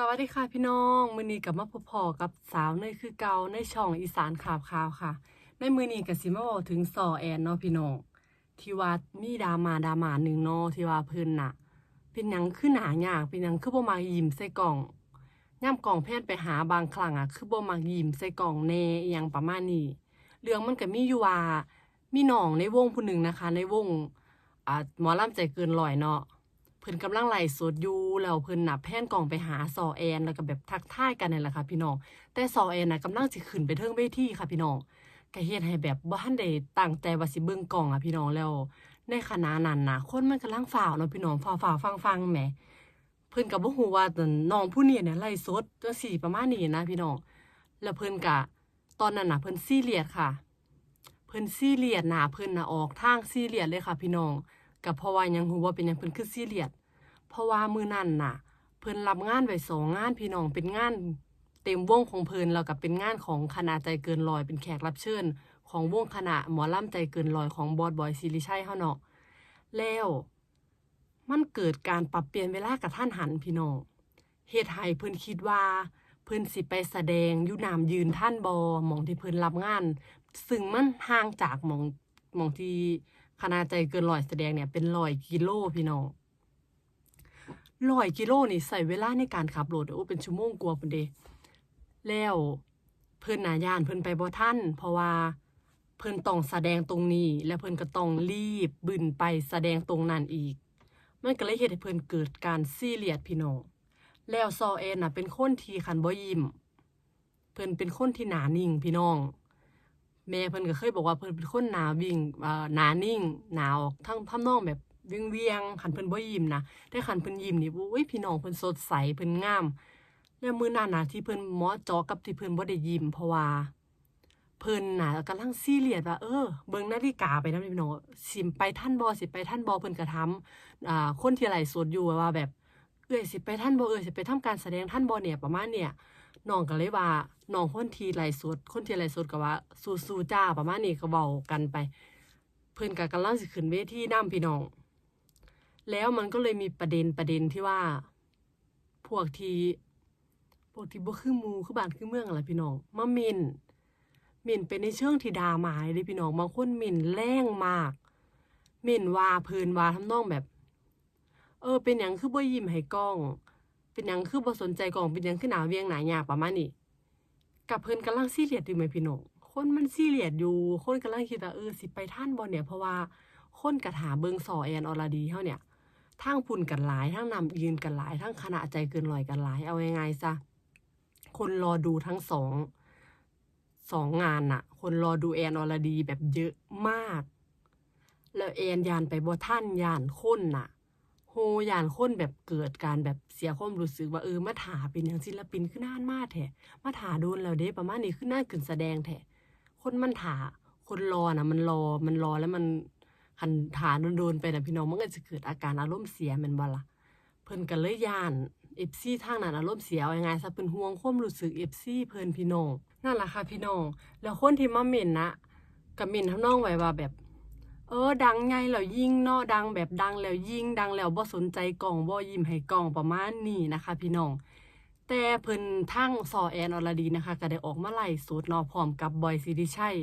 สวัสดีค่ะพี่น้องมือนีกับมาพบพอกับสาวเนยคือเกาในช่องอีสานข่าวข่าวค่ะ ในมือนีกับสิมาบอกถึงซอแอนเนาะพี่น้องที่ว่ามีดามาดามาหนึ่งเนาะที่ว่าเพิ่นน่ะ เป็นหยังคือหนายากเป็นหยังคือบ่มักยิ้มใส่กล่องย่ำกล่องแพทย์ไปหาบางครั้งอะ คือบ่มักยิ้มใส่กล่องแน่อหยังประมาณนี้เรื่องมันก็มีอยู่ว่ามีน้องในวงผู้หนึ่งนะคะ ในวงอ่าหมอลำใจเกินร้อยเนาะ พิ่นกำลังไล่สดอยู่แล้วเพิ่นน่ะแพนกล่องไปหาซอแอน แล้วก็แบบทักทายกันนั่แหละค่ะพี่น้องแต่ซอแอนน่ะกำลังสิขึ้นไปเทิงเวทีค่ะพี่น้องก็เฮ็ดให้แบบบ่ทันได้ตั้งใจว่าสิเบิ่งกล่องอะพี่น้องแล้ว ในขณะนั้นน่ะคนมันกำลังฝ่าวเนาะพี่น้องฝ่าวฝ่าวฟังฟังแหมเพิ่นก็บ่ฮู้ว่านน้องผู้นี้เนี่ยไล่สดจังซี่ประมาณนี้นะพี่น้องแล้วเพิ่นก็ตอนนั้นน่ะเพิ่นซีเรียสค่ะเพิ่นซีเรียสหน้าเพิ่นน่ะออกทางซีเรียสเลยค่ะ พี่น้องก็เพราะว่ายังฮู้ว่าเป็นหยังเพิ่นคือซีเรียส เพราะว่ามือนั่นน่ะ เพิ่นรับงานไว้สองงานพี่น้องเป็นงานเต็มวงของเพิ่นแล้วก็เป็นงานของคณะใจเกินร้อยเป็นแขกรับเชิญ ของวงคณะหมอลำใจเกินร้อยของบอสบอยศิริชัยเฮาเนาะแล้วมันเกิดการปรับเปลี่ยนเวลากระทันหันพี่น้องเฮ็ดให้เพิ่นคิดว่า เพิ่นสิไปแสดงยูน้ำยืนท่านบอหมองที่เพิ่นรับงาน ซึ่งมันห่างจากหมองหมองที่คณะใจเกินร้อยแสดงเนี่ยเป็นร้อยกิโลพี่น้อง ร้อยกิโลนี่ใส่เวลาในการขับรถโอ้เป็นชั่วโมงกว่าพุ่นเดแล้วเพิ่นน่ะย่านเพิ่นไปบ่ทันเพราะว่าเพิ่นต้องแสดงตรงนี้ แล้วเพิ่นก็ต้องรีบบึนไปแสดงตรงนั้นอีก มันก็เลยเฮ็ดให้เพิ่นเกิดการซีเรียสพี่น้องแล้วซอแอนน่ะเป็นคนที่คันบ่ยิ้มเพิ่นเป็นคนที่หนานิ่งพี่น้อง แม่เพิ่นก็เคยบอกว่าเพิ่นเป็นคนหนาวิ่งเอ่อหนานิ่งหนาออกทั้งทำนองแบบ เวียงๆคันเพิ่นบ่ยิ้มนะแต่คันเพิ่นยิ้มนี่โอ้ยพี่น้องเพิ่นสดใสเพิ่นงาม แล้วมื้อนั้นน่ะที่เพิ่นหมาะเจอกับที่เพิ่นบ่ได้ยิ้มเพราะว่าเพิ่นน่ะกำลังซีเรียสว่าเออเบิ่งนาฬิกาไปนำพี่น้องสิไปทันบ่สิไปทันบ่เพิ่นก็ถาอ่าคนที่ไลฟ์สดอยู่ว่าแบบเอ้ยสิไปทันบ่เอ้ยสิไปทำการแสดงทันบ่เนี่ยประมาณเนี่ยน้องก็เลยว่าน้องคนที่ไลฟ์สดคนที่ไลฟ์สดก็ว่าสู้ๆจ้าประมาณนี้ก็เว้ากันไป เพิ่นก็กำลังสิขึ้นเวทีนํพี่น้อง แล้วมันก็เลยมีประเด็นประเด็นที่ว่า พวกที่พวกที่บ่คือมูคือบ้านคือเมืองอะไรพี่น้องมาหมินหมินเป็นในเชิงที่ดราม่าเลยพี่น้องบางคนหมินแรงมากหมินว่าเพินว่าทำนองแบบ เออ เป็นหยังคือบ่ยิ้มให้กล้อง เป็นหยังคือบ่สนใจกล้องเป็นหยังคือหนาเวียงหน้ายาประมาณนี้กับเพิ่นกำลังซีเรียสอยู่ไหมพี่น้อง คนมันซีเรียสอยู่ คนกำลังคิดว่าเออสิไปทันบ่เนี่ยเพราะว่าคนกระถาเบิงสอแอนอรดีเฮาเนี่ย ทั้งพุ่นกันหลายทั้งนำยืนกันหลายทั้งคณะใจเกินร้อยกันหลาย เอาง่ายๆซะ คนรอดูทั้งสองสองงานน่ะ คนรอดูแอนอรดีแบบเยอะมาก แล้วแอนยานไปบ่ท่านยานคนน่ะโฮยานคนแบบเกิดการแบบเสียความรู้สึกว่าเออมาถาเป็นอย่างศิลปินคือนานมากแท้มาถาโดนแล้วเด้ประมาณนี้คือน่าขึ้นแสดงแท้คนมันถาคนรอน่ะ มันรอมันรอแล้วมัน คันถานโดนๆไปนะพี่น้องมันก็จะเกิดอาการอารมณ์เสียแม่นบ่ล่ะเพิ่นก็เลยย่าน FC ทางนั้นอารมณ์เสียเอาง่ายๆซะเพิ่นห่วงความรู้สึก FC เพิ่นพี่น้องนั่นล่ะค่ะพี่น้องแล้วคนที่มาเม่นนะก็เม่นทำนองไว้ว่าแบบ เออ ดังไงแล้วยิงเนาะดังแบบดังแล้วยิงดังแล้วบ่สนใจกล้องบ่ยิ้มให้กล้องประมาณนี้นะคะ พี่น้องแต่เพิ่นทั้งซอแอนอรดีนะคะ ก็ได้ออกมาไล่สดเนาะพร้อมกับบอยสิริชัย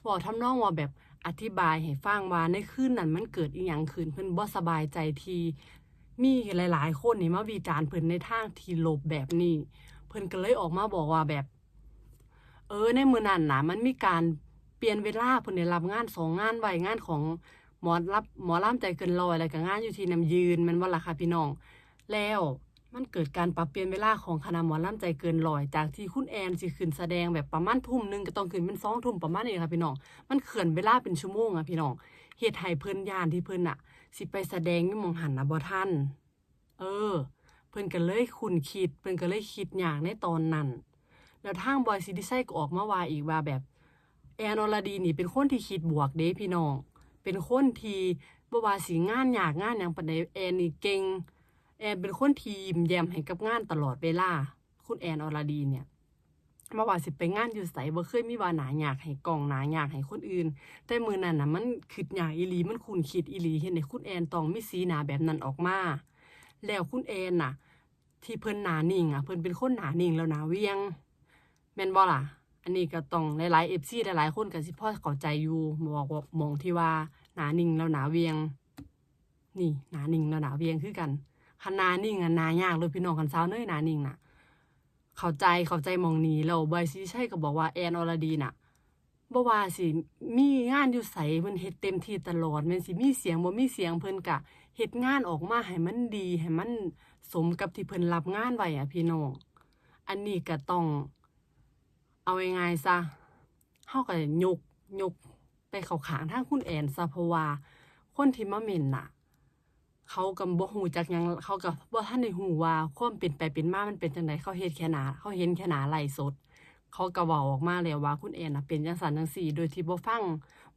เว้าทำนองว่าแบบ อธิบายให้ฟังว่าในคืนนั้นมันเกิดอีหยังขึ้นเพิ่นบ่สบายใจทีมีหลาย ๆ คนนี่มาวิจารณ์เพิ่นในทางที่ลบแบบนี้ เพิ่นก็เลยออกมาบอกว่าแบบ เออในมื้อนั้นนะมันมีการเปลี่ยนเวลาเพิ่นได้รับงานสองงานไว้งานของหมอรับหมอล่ำใจเกินร้อยแล้วก็งานอยู่ที่น้ำยืนมันว่าล่ะค่ะพี่น้อง แล้ว มันเกิดการปรับเปลี่ยนเวลาของคณะหมอลำใจเกินร้อยจากที่คุณแอนสิขึ้นแสดงแบบประมาณทุ่มหนึ่งก็ต้องขึ้นเป็นสองทุ่มประมาณนี้ค่ะพี่น้อง มันเขื่อนเวลาเป็นชั่วโมงอะพี่น้องเฮ็ดให้เพิ่นยานที่เพิ่นน่ะสิไปแสดงยู่มองหันนะบ่ทันเออ เพิ่นก็เลยคุ้นคิด เพิ่นก็เลยคิดอย่ากในตอนนั้น แล้วทางบอยซิติไซก็ออกมาว่าอีกว่าแบบแอนอรดีนี่เป็นคนที่คิดบวกเด้พี่น้อง เป็นคนที่บ่ว่าสิงานยากงานหยังปานใดแอนนี่เก่ง แอนเป็นคนทีมแยมให้กับงานตลอดเวลา คุณแอนอรดีเนี่ยบ่ว่าสิไปงานอยู่ไสบ่เคยมีว่าหนายากให้กองหนายากให้คนอื่น แต่มือนั้นน่ะมันคิดยากอีหลีมันคุ้นคิดอีหลีเฮ็ดให้คุณแอนตองมีสีหนาแบบนั้นออกมา แล้วคุณแอนน่ะ ที่เพิ่นหนานิ่งอะเพิ่นเป็นคนหนานิ่งแล้วหนาเวียงแม่นบ่ล่ะ อันนี้ก็ต้องหลายๆ FC หลายๆคนก็สิพ่อเข้าใจอยู่บอกว่ามองที่ว่าหนานิ่งแล้วหนาเวียง นี่หนานิ่งแล้วหนาเวียงคือกัน คันนานิ่งอะนายากเลยพี่น้องคันสาเนยนานิ่งน่ะ เข้าใจเข้าใจมองนี้แล้วบซีใช่ก็บอกว่าแอนอรดีน่ะบ่ว่าสิมีงานอยู่ไสเพิ่นเฮ็ดเต็มที่ตลอดแม่นสิมีเสียงบ่มีเสียงเพิ่นก็เฮ็ดงานออกมาให้มันดีให้มันสมกับที่เพิ่นรับงานไว้อะพี่น้อง อันนี้ก็ต้อง เอาง่ายๆซะเฮาก็ยกยกไปเข้าข้างทางคุณแอนซะเพราะว่าคนที่มาเม่นน่ะ เขาก็บ่ฮู้จักยังเขาก็บ่ทันได้หูว่าความเป็นไปเป็นมามันเป็นจังไดเขาเฮ็ดแค่หนาเขาเห็นแค่หนาไหลสด เขาก็เว้าออกมาแล้วว่าคุณแอนนะเป็นจังซั่นจังซี่ โดยที่บ่ฟัง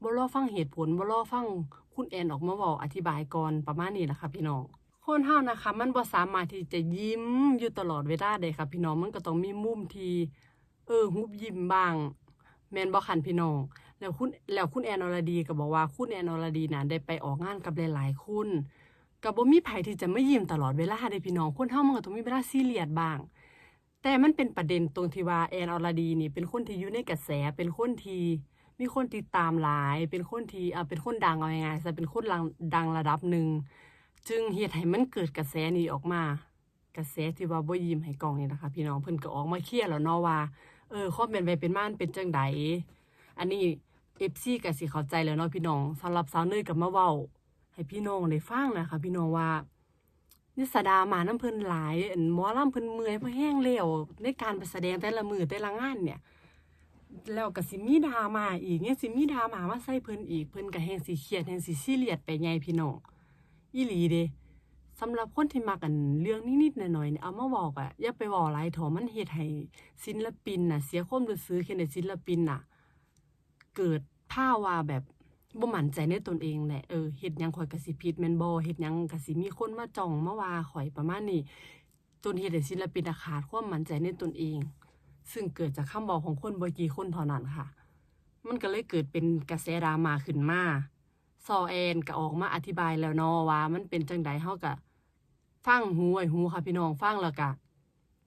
บ่รอฟังเหตุผลบ่รอฟังคุณแอนออกมาเว้าอธิบายก่อนประมาณนี้ล่ะค่ะพี่น้องคนเฮานะคะ มันบ่สามารถที่จะยิ้มอยู่ตลอดเวลาได้ค่ะพี่น้องมันก็ต้องมีมุมที่เออหุบยิ้มบ้างแม่นบ่คันพี่น้องแล้วคุณแล้วคุณแอนอรดีก็บอกว่าคุณแอนอรดีน่ะได้ไปออกงานกับหลายๆคน ก็บ่มีไผที่จะไม่ยิ้มตลอดเวลาเด้พี่น้องคนเฮามันก็ต้องมีเวลาซีเรียสบ้าง แต่มันเป็นประเด็นตรงที่ว่าแอนอรดีนี่ เป็นคนที่อยู่ในกระแสเป็นคนที่มีคนติดตามหลาย เป็นคนที่อ่าเป็นคนดังเอาไง่ายๆซะเป็นคนดังระดับหนึ่งจึงเฮ็ดให้มันเกิดกระแสนี้ออกมา กระแสที่ว่าบ่ยิ้มให้กองนี่นะคะ พี่น้องเพิ่นก็ออกมาเคลียร์แล้วเนาะว่าเออความเป็นไปเป็นมานเป็นจังไดอันนี้ FC ก็สิเข้าใจแล้วเนาะพี่น้องสำหรับสาวเนยก็มาเว้า ให้พี่น้องได้ฟังนะคะพี่น้องว่านิสดามาน้ำเพิ่นหลายหมอล่ำเพิ่นเมื่อยเพราะแห้งแล้วในการไปแสดงแต่ละมือแต่ละงานเนี่ย แล้วก็สิมีดามาอีกเนี่ยสิมีดาม่ามาใส่เพิ่นอีกเพิ่นก็แฮงสิเครียดแฮงสิซีเรียสไปใหญ่พี่น้องอีหลีเด้สำหรับคนที่มักอันเรื่องนิดๆหน่อยๆเนี่ยเอามาเว้าก็อย่าไปเว้าหลายถาะมันเฮ็ดให้ศิลปินน่ะ เสียความรู้สึกเฮ็ดให้ศิลปินน่ะ เกิดภาวะแบบ บ่มั่นใจในตนเองแหละเออเฮ็ดหยังข้อยก็สิผิดแม่นบ่เฮ็ดหยังก็สิมีคนมาจ้องมาว่าข้อยประมาณนี้จนเฮ็ดให้ศิลปินขาดความมั่นใจในตนเอง ซึ่งเกิดจากคำเว้าของคนบ่กี่คนเท่านั้นค่ะ มันก็เลยเกิดเป็นกระแสดราม่าขึ้นมาซอแอนก็ออกมาอธิบายแล้วเนาะว่า มันเป็นจังไดเฮาก็ฟังหูไว้หูค่ะพี่น้องฟังแล้วก็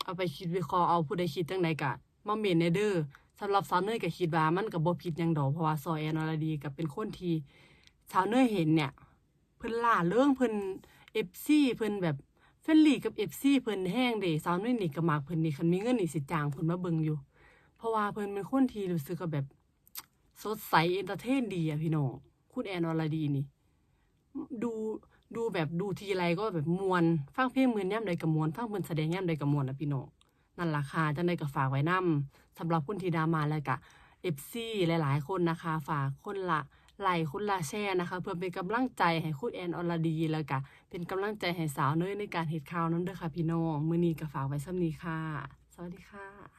เอาไปคิดวิเคราะห์เอาผู้ใดคิดจังไดก็มาเมนในเด้อ สำหรับสาวเนยก็คิดว่ามันก็บ่ผิดยังดอกเพราะว่าซอยแอนอรดีก็เป็นคนที่สาวเนยเห็นเนี่ย เพิ่นล่าเริงเพิ่น FC เพิ่นแบบเฟนลี่กับ FC เพิ่นแฮงเด้สาวเนยนี่ก็มักเพิ่นนี่คันมีเงินนี่สิจ้างเพิ่นมาเบิ่งอยู่ เพราะว่าเพิ่นเป็นคนที่รู้สึกว่าแบบสดใสเอนเตอร์เทนดีอะพี่น้องคุณแอนอรดีนี่ ดูดูแบบดูทีไรก็แบบมวนฟังเพลงมือนย่ำใดก็มวนฟังเพิ่นแสดงย่ำใดก็มวนนะพี่น้อง นั่นล่ะค่ะจังไดก็ฝากไว้นํสำหรับคุณธีดามาแล้วก็ FC หลายๆ คนนะคะ ฝากคนละไลค์คนละแช่นะคะ เพื่อเป็นกำลังใจให้คุณแอนอลดีแล้วก็เป็นกำลังใจให้สาวเนยในการเหตุข่าวนั้นเด้อค่ะพี่น้อง มือนี้ก็ฝากไว้ส่ำนี้ค่ะ สวัสดีค่ะ